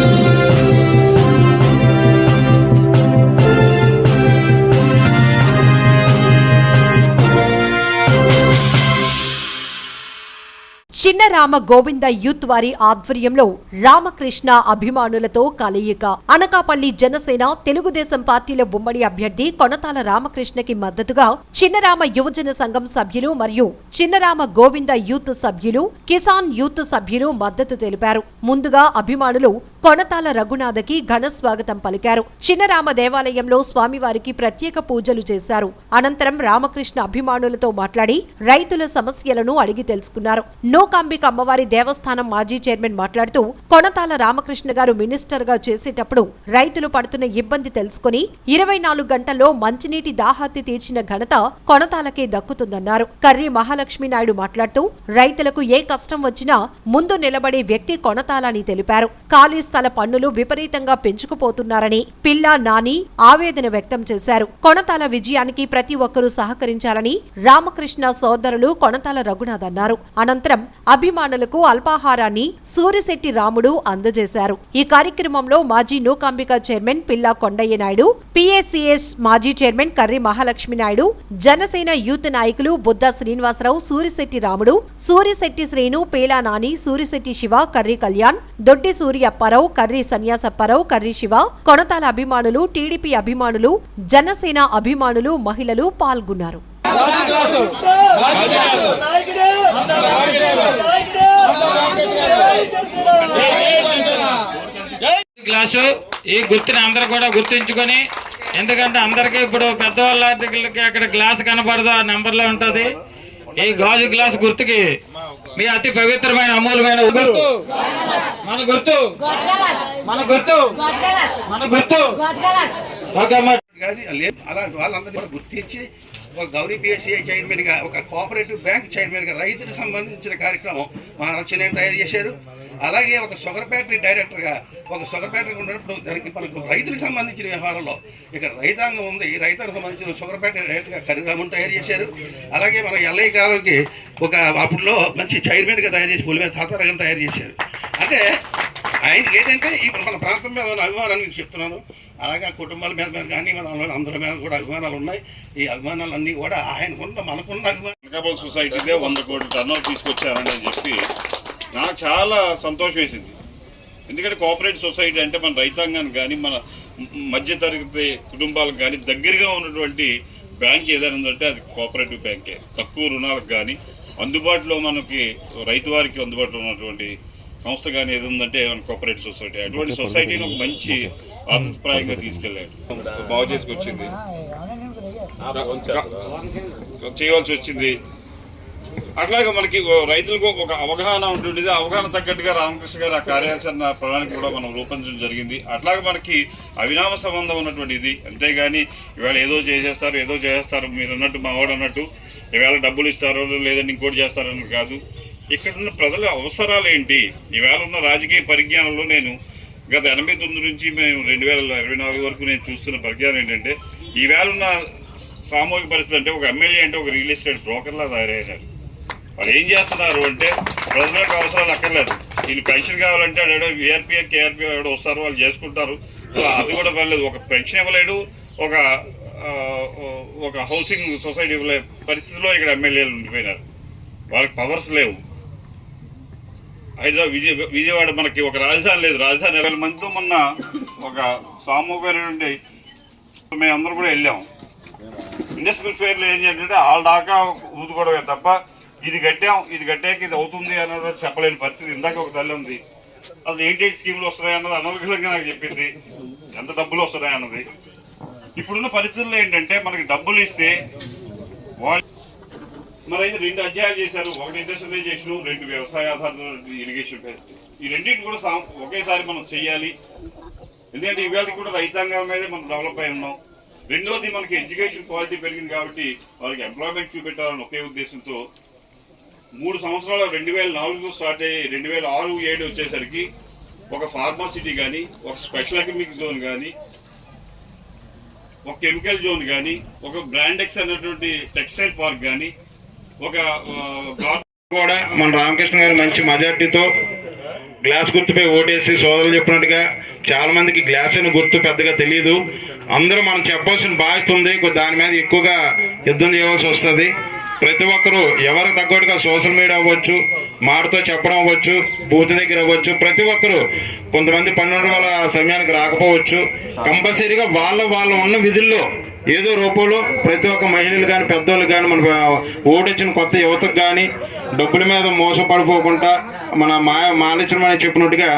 Thank you. Chinnarama Govinda youth వారి ఆధ్వర్యంలో రామకృష్ణ అభిమానులతో కలయిక. అనకాపల్లి జనసేన తెలుగుదేశం పార్టీల ఉమ్మడి అభ్యర్థి కొనతాల రామకృష్ణకి మద్దతుగా చిన్నరామ యువజన సంఘం సభ్యులు మరియు చిన్నరామ గోవింద యూత్ సభ్యులు కిసాన్ యూత్ సభ్యులు మద్దతు తెలిపారు. ముందుగా అభిమానులు కొనతాల రఘునాథకి ఘన స్వాగతం పలికారు. చిన్నరామ దేవాలయంలో స్వామివారికి ప్రత్యేక పూజలు చేశారు. అనంతరం రామకృష్ణ అభిమానులతో మాట్లాడి రైతుల సమస్యలను అడిగి తెలుసుకున్నారు. నూకాంబిక అమ్మవారి దేవస్థానం మాజీ చైర్మన్ మాట్లాడుతూ కొనతాల రామకృష్ణ గారు మినిస్టర్గా చేసేటప్పుడు రైతులు పడుతున్న ఇబ్బంది తెలుసుకుని ఇరవై నాలుగు గంటల్లో మంచినీటి దాహార్తి తీర్చిన ఘనత కొనతాలకే దక్కుతుందన్నారు. కర్రి మహాలక్ష్మి నాయుడు మాట్లాడుతూ రైతులకు ఏ కష్టం వచ్చినా ముందు నిలబడే వ్యక్తి కొనతాలని తెలిపారు. ఖాళీ స్థల పన్నులు విపరీతంగా పెంచుకుపోతున్నారని పిల్ల నాని ఆవేదన వ్యక్తం చేశారు. కొనతాల విజయానికి ప్రతి ఒక్కరూ సహకరించాలని రామకృష్ణ సోదరులు కొనతాల రఘునాథ్ అన్నారు. అనంతరం అభిమానులకు అల్పాహారాన్ని సూరిశెట్టి రాముడు అందజేశారు. ఈ కార్యక్రమంలో మాజీ నూకాంబిక చైర్మన్ పిల్లా కొండయ్య నాయుడు పిఏసిఎస్ మాజీ చైర్మన్ కర్రి మహాలక్ష్మి నాయుడు జనసేన యూత్ నాయకులు బుద్ధ శ్రీనివాసరావు సూరిశెట్టి రాముడు సూరిశెట్టి శ్రీను పేలా నాని సూరిశెట్టి శివ కర్రి కళ్యాణ్ దొడ్డి సూరి అప్పారావు కర్రి సన్యాసప్పారావు కర్రి శివ కొనతాల అభిమానులు టీడీపీ అభిమానులు జనసేన అభిమానులు మహిళలు పాల్గొన్నారు. గ్లాసు ఈ గుర్తుని అందరూ కూడా గుర్తుంచుకొని ఎందుకంటే అందరికీ ఇప్పుడు పెద్దవాళ్ళకి అక్కడ గ్లాస్ కనపడదు ఆ నెంబర్లో ఉంటుంది. ఈ గాజు గ్లాస్ గుర్తుకి మీ అతి పవిత్రమైన అమూల్యమైన గుర్తు. మన గుర్తు. మన గుర్తు. మన గుర్తు. అలాంటి వాళ్ళందరినీ గుర్తించి ఒక గౌరీ పిఎస్సిఐ చైర్మన్గా ఒక కోఆపరేటివ్ బ్యాంక్ చైర్మన్గా రైతులకు సంబంధించిన కార్యక్రమం మా రచన తయారు చేశారు. అలాగే ఒక షుగర్ ఫ్యాక్టరీ డైరెక్టర్గా ఒక షుగర్ ఫ్యాక్టరీ ఉన్నప్పుడు దానికి మనకు రైతులకు సంబంధించిన వ్యవహారంలో ఇక్కడ రైతాంగం ఉంది. రైతులకు సంబంధించిన షుగర్ ఫ్యాక్టరీ డైరెక్టర్గా కరిరామన్ తయారు చేశారు. అలాగే మన ఎల్ఐ కాలంకి ఒక అప్పుడులో మంచి చైర్మన్గా తయారు చేసి పులిమే తాతారాగం తయారు చేశారు. అంటే ఆయనకి ఏంటంటే ఇప్పుడు మన ప్రాంతం మీద ఉన్న అభిమానాన్ని మీకు చెప్తున్నాను. అలాగే ఆ కుటుంబాల మీద మీద కానీ మన అందరి మీద కూడా అభిమానాలు ఉన్నాయి. ఈ అభిమానాలన్నీ కూడా ఆయనకున్న మనకున్న అభిమానం అనకాపల్ సొసైటీదే వంద కోట్ల టన్నులు తీసుకొచ్చారని చెప్పి నాకు చాలా సంతోషం వేసింది. ఎందుకంటే కోఆపరేటివ్ సొసైటీ అంటే మన రైతాంగానికి కానీ మన మధ్యతరగతి కుటుంబాలకు కానీ దగ్గరగా ఉన్నటువంటి బ్యాంక్ ఏదైనా ఉందంటే అది కోఆపరేటివ్ బ్యాంకే. తక్కువ రుణాలకు కానీ అందుబాటులో మనకి రైతు వారికి అందుబాటులో ఉన్నటువంటి సంస్థ కానీ ఏది ఉందంటే మన కోఆపరేటివ్ సొసైటీ. అటువంటి సొసైటీని ఒక మంచి ఆదర్శప్రాయంగా తీసుకెళ్ళాడు. బాగు చేసుకొచ్చింది. చేయవలసి వచ్చింది. అట్లాగే మనకి రైతులకు ఒక అవగాహన ఉంటుంది అవగాహన తగ్గట్టుగా రామకృష్ణ గారు ఆ కార్యాచరణ ప్రణాళిక కూడా మనం రూపొందించడం జరిగింది. అట్లాగే మనకి అవినామ సంబంధం ఉన్నటువంటి ఇది. అంతేగాని ఇవాళ ఏదో చేసేస్తారు ఏదో చేసేస్తారు. మీరు అన్నట్టు మా వాడు అన్నట్టు ఈవేళ డబ్బులు ఇస్తారు లేదంటే ఇంకోటి చేస్తారని కాదు. ఇక్కడ ఉన్న ప్రజల అవసరాలు ఏంటి? ఈవేళ ఉన్న రాజకీయ పరిజ్ఞానంలో నేను గత ఎనభై తొమ్మిది నుంచి మేము రెండు వేల ఇరవై నాలుగు వరకు నేను చూస్తున్న పరిజ్ఞానం ఏంటంటే ఈవేళ ఉన్న సామూహిక పరిస్థితి అంటే ఒక ఎమ్మెల్యే అంటే ఒక రియల్ ఎస్టేట్ బ్రోకర్లా తయారయ్యారు. వాళ్ళు ఏం చేస్తున్నారు అంటే ప్రజలకు అవసరాలు అక్కర్లేదు. వీళ్ళు పెన్షన్ కావాలంటే ఆడేడో విఆర్పీ కేఆర్పీ ఎవడో వస్తారు వాళ్ళు చేసుకుంటారు. అది కూడా పర్లేదు. ఒక పెన్షన్ ఇవ్వలేడు ఒక ఒక హౌసింగ్ సొసైటీ ఇవ్వలే పరిస్థితిలో ఇక్కడ ఎమ్మెల్యేలు ఉండిపోయినారు. వాళ్ళకి పవర్స్ లేవు. హైదరాబాద్ విజయ విజయవాడ మనకి ఒక రాజధాని లేదు. రాజధాని ఇరవై వేల మందితో మొన్న ఒక సామూహికమైనటువంటి అందరూ కూడా వెళ్ళాం. ఇండస్ట్రియల్ ఫేర్లో ఏం చేయాలంటే వాళ్ళ దాకా ఊదుకోవడమే తప్ప ఇది కట్టాం ఇది కట్టాక ఇది అవుతుంది అన్నది చెప్పలేని పరిస్థితి. ఇందాక ఒక తల్లి ఉంది. అసలు ఏంటి స్కీములు వస్తున్నాయి అన్నది అనర్గళంగా నాకు చెప్పింది. ఎంత డబ్బులు వస్తున్నాయి అన్నది. ఇప్పుడున్న పరిస్థితుల్లో ఏంటంటే మనకి డబ్బులు ఇస్తే మరైతే మరి అయితే రెండు అధ్యాయాలు చేశారు. ఒకటి ఇండస్ట్రియలైజేషన్ రెండు వ్యవసాయ ఆధారిత ఇరిగేషన్ ఈ రెండింటిని కూడా సా- ఒకేసారి మనం చెయ్యాలి. ఎందుకంటే ఇవాళ కూడా రైతాంగం మీదే మనం డెవలప్ అయి ఉన్నాం. రెండోది మనకి ఎడ్యుకేషన్ క్వాలిటీ పెరిగింది కాబట్టి వాళ్ళకి ఎంప్లాయ్మెంట్ చూపెట్టాలని ఒకే ఉద్దేశంతో మూడు సంవత్సరాలు రెండు వేల నాలుగులో స్టార్ట్ అయ్యి రెండు వేల ఆరు ఏడు వచ్చేసరికి ఒక ఫార్మాసిటీ కానీ ఒక స్పెషల్ ఎకమిక్ జోన్ కానీ ఒక కెమికల్ జోన్ కానీ ఒక బ్రాండెక్స్ అనేటువంటి టెక్స్టైల్ పార్క్ కానీ ఒక కూడా మన రామకృష్ణ గారు మంచి మెజార్టీతో గ్లాస్ గుర్తుపై ఓటేసి సోదరులు చెప్పినట్టుగా చాలా మందికి గ్లాస్ అని గుర్తు పెద్దగా తెలియదు అందరూ మనం చెప్పాల్సిన బాధ్యత ఉంది. దాని మీద ఎక్కువగా యుద్ధం చేయవలసి వస్తుంది. ప్రతి ఒక్కరూ ఎవరికి తగ్గట్టుగా సోషల్ మీడియా అవ్వచ్చు మాటతో చెప్పడం అవ్వచ్చు బూత్ దగ్గర అవ్వచ్చు ప్రతి ఒక్కరూ కొంతమంది పన్నెండు వేల సమయానికి రాకపోవచ్చు. కంపల్సరీగా వాళ్ళ వాళ్ళ ఉన్న విధుల్లో ఏదో రూపంలో ప్రతి ఒక్క మహిళలు కానీ పెద్దోళ్ళు కానీ మన ఓటొచ్చిన కొత్త యువతకు కానీ డబ్బుల మీద మోసపడిపోకుండా మన మా మాలించడం చెప్పినట్టుగా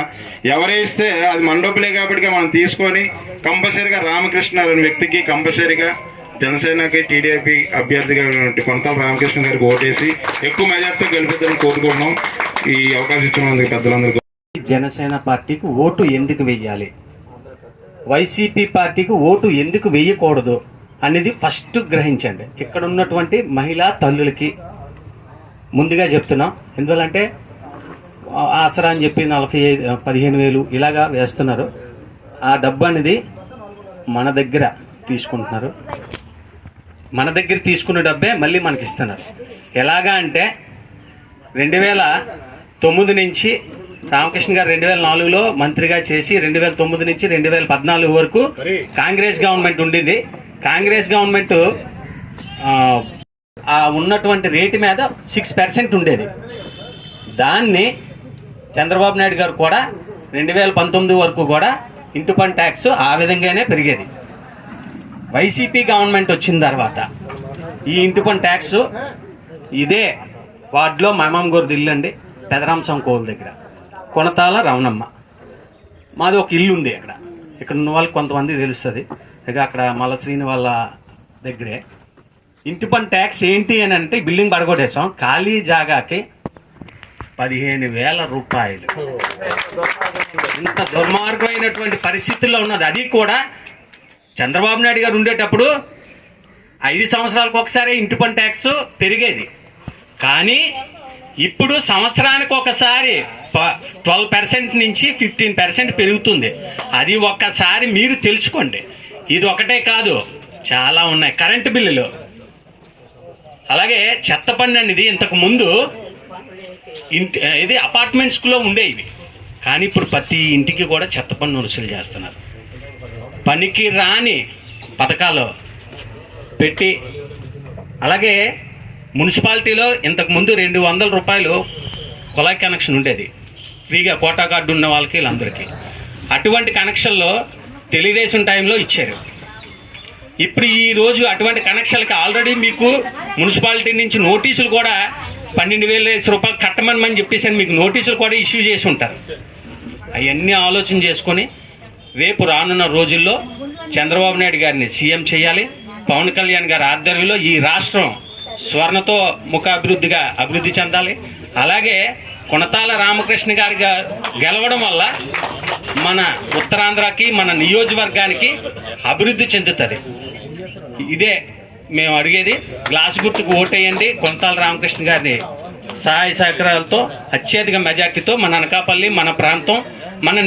ఎవరేస్తే అది మన డబ్బులే కాబట్టి మనం తీసుకొని కంపల్సరీగా రామకృష్ణ అనే వ్యక్తికి కంపల్సరీగా జనసేనకి టీడీపీ అభ్యర్థిగా ఉన్నటువంటి కొనతాల రామకృష్ణ గారికి ఓటేసి ఎక్కువ మెజార్టీతో గెలిపిద్దని కోరుకుంటున్నాం. ఈ అవకాశం ఇచ్చినందుకు పెద్దలందరికీ జనసేన పార్టీకి ఓటు ఎందుకు వెయ్యాలి? వైసీపీ పార్టీకి ఓటు ఎందుకు వేయకూడదు అనేది ఫస్ట్ గ్రహించండి. ఇక్కడ ఉన్నటువంటి మహిళా తల్లులకి ముందుగా చెప్తున్నాం. ఎందువల్లంటే ఆసరా అని చెప్పి నలభై ఐదు పదిహేను వేలు ఇలాగా వేస్తున్నారు. ఆ డబ్బు అనేది మన దగ్గర తీసుకుంటున్నారు. మన దగ్గర తీసుకున్న డబ్బే మళ్ళీ మనకి ఇస్తున్నారు ఎలాగా అంటే రెండు వేల తొమ్మిది నుంచి రామకృష్ణ గారు రెండు వేల నాలుగులో మంత్రిగా చేసి రెండు వేల తొమ్మిది నుంచి రెండు వేల పద్నాలుగు వరకు కాంగ్రెస్ గవర్నమెంట్ ఉండింది. కాంగ్రెస్ గవర్నమెంట్ ఆ, ఉన్నటువంటి రేటు మీద సిక్స్ పర్సెంట్ ఉండేది. దాన్ని చంద్రబాబు నాయుడు గారు కూడా రెండు వేల పంతొమ్మిది వరకు కూడా ఇంటి పన్ను ట్యాక్స్ ఆ విధంగానే పెరిగేది. వైసీపీ గవర్నమెంట్ వచ్చిన తర్వాత ఈ ఇంటి పని ట్యాక్స్ ఇదే వార్డులో మామమ్మ గారిది ఇల్లు అండి పెదరాంశం కోల్ దగ్గర. కొనతాల రవణమ్మ మాది ఒక ఇల్లు ఉంది అక్కడ. ఇక్కడ ఉన్న వాళ్ళకి కొంతమంది తెలుస్తుంది. ఇక అక్కడ మల్లశ్రీని వాళ్ళ దగ్గరే. ఇంటి పని ట్యాక్స్ ఏంటి అని అంటే బిల్డింగ్ పడగొట్టేసాం ఖాళీ జాగాకి పదిహేను వేల రూపాయలు. ఇంత దుర్మార్గమైనటువంటి పరిస్థితుల్లో ఉన్నది. అది కూడా చంద్రబాబు నాయుడు గారు ఉండేటప్పుడు ఐదు సంవత్సరాలకు ఒకసారి ఇంటి పని ట్యాక్స్ పెరిగేది. కానీ ఇప్పుడు సంవత్సరానికి ఒకసారి ట్వెల్వ్ పర్సెంట్ నుంచి ఫిఫ్టీన్ పర్సెంట్ పెరుగుతుంది. అది ఒక్కసారి మీరు తెలుసుకోండి. ఇది ఒకటే కాదు చాలా ఉన్నాయి. కరెంటు బిల్లులు. అలాగే చెత్త పన్ను అనేది ఇంతకు ముందు ఇంటి ఇది అపార్ట్మెంట్స్లో ఉండేవి. కానీ ఇప్పుడు ప్రతి ఇంటికి కూడా చెత్త పన్ను వసూలు చేస్తున్నారు. పనికి రాని పథకాలు పెట్టి అలాగే మున్సిపాలిటీలో ఇంతకుముందు రెండు వందల రూపాయలు కుళాయి కనెక్షన్ ఉండేది. ఫ్రీగా కోటా కార్డు ఉన్న వాళ్ళకి వీళ్ళందరికీ. అటువంటి కనెక్షన్లో తెలుగుదేశం టైంలో ఇచ్చారు. ఇప్పుడు ఈ రోజు అటువంటి కనెక్షన్లకి ఆల్రెడీ మీకు మున్సిపాలిటీ నుంచి నోటీసులు కూడా పన్నెండు వేల రూపాయలు కట్టమని చెప్పేసి అని మీకు నోటీసులు కూడా ఇష్యూ చేసి ఉంటారు. అవన్నీ ఆలోచన చేసుకొని రేపు రానున్న రోజుల్లో చంద్రబాబు నాయుడు గారిని సీఎం చేయాలి. పవన్ కళ్యాణ్ గారి ఆధ్వర్యంలో ఈ రాష్ట్రం స్వర్ణతో ముఖ అభివృద్ధిగా అభివృద్ధి చెందాలి. అలాగే కొనతాల రామకృష్ణ గారి గెలవడం వల్ల మన ఉత్తరాంధ్రకి మన నియోజకవర్గానికి అభివృద్ధి చెందుతుంది. ఇదే మేము అడిగేది. గ్లాస్ గుర్తుకు ఓటేయండి. కొనతాల రామకృష్ణ గారిని సహాయ సహకారాలతో అత్యధిక మెజార్టీతో మన అనకాపల్లి మన ప్రాంతం మన